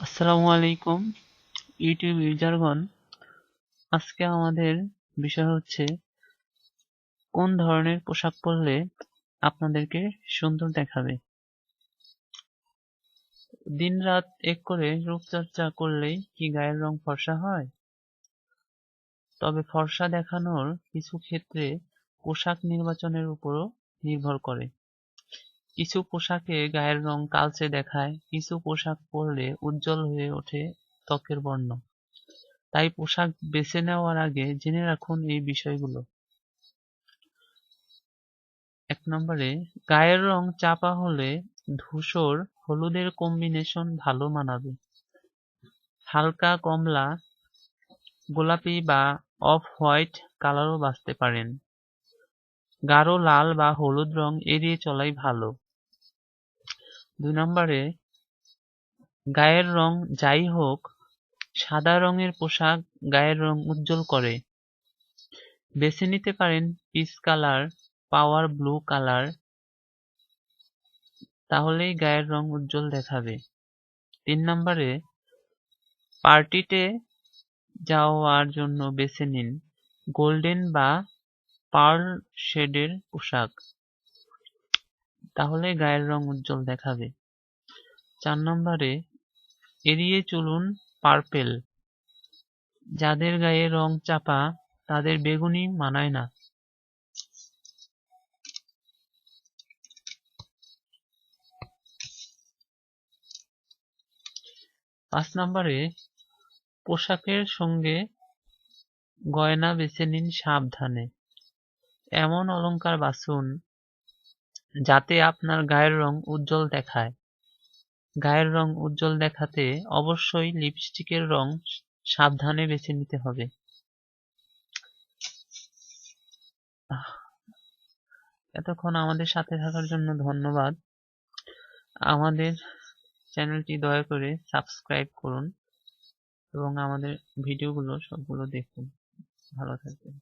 আসসালামু আলাইকুম, ইউটিউব ইউজারগণ। আজকে আমাদের বিষয় হচ্ছে, কোন ধরনের পোশাক পরলে আপনাদেরকে সুন্দর দেখাবে? দিনরাত এক করে রূপচর্চা করলেই কি গায়ের রং ফর্সা হয়? তবে ফর্সা দেখানোর কিছু ক্ষেত্রে পোশাক নির্বাচনের উপরও নির্ভর করে। কিছু পোশাকে গায়ের রং কালচে দেখায়, কিছু পোশাক পরলে উজ্জ্বল হয়ে ওঠে ত্বকের বর্ণ। তাই পোশাক বেছে নেওয়ার আগে জেনে রাখুন এই বিষয়গুলো। এক নম্বরে, গায়ের রং চাপা হলে ধূসর হলুদের কম্বিনেশন ভালো মানাবে। হালকা কমলা, গোলাপি বা অফ হোয়াইট কালারও বাঁচতে পারেন। গাঢ় লাল বা হলুদ রং এড়িয়ে চলাই ভালো। দুই নম্বরে, গায়ের রং যাই হোক, সাদা রঙের পোশাক গায়ের রং উজ্জ্বল করে। বেছে নিতে পারেন peach colour, powder blue colour, তাহলেই গায়ের রং উজ্জ্বল দেখাবে। তিন নম্বরে, পার্টিতে যাওয়ার জন্য বেছে নিন গোল্ডেন বা পার্ল শেডের পোশাক। তাহলে গায়ের রং উজ্জ্বল দেখাবে। চার নম্বরে, এড়িয়ে চলুন পার্পেল। যাদের গায়ে রং চাপা, তাদের বেগুনি মানায় না। পাঁচ নম্বরে, পোশাকের সঙ্গে গয়না বেছে নিন সাবধানে। এমন অলংকার বাছুন যাতে আপনার গায়ের রং উজ্জ্বল দেখায়। গায়ের রং উজ্জ্বল দেখাতে অবশ্যই লিপস্টিকের রং সাবধানে বেছে নিতে হবে। এতক্ষণ আমাদের সাথে থাকার জন্য ধন্যবাদ। আমাদের চ্যানেলটি দয়া করে সাবস্ক্রাইব করুন এবং আমাদের ভিডিওগুলো সবগুলো দেখুন। ভালো থাকবেন।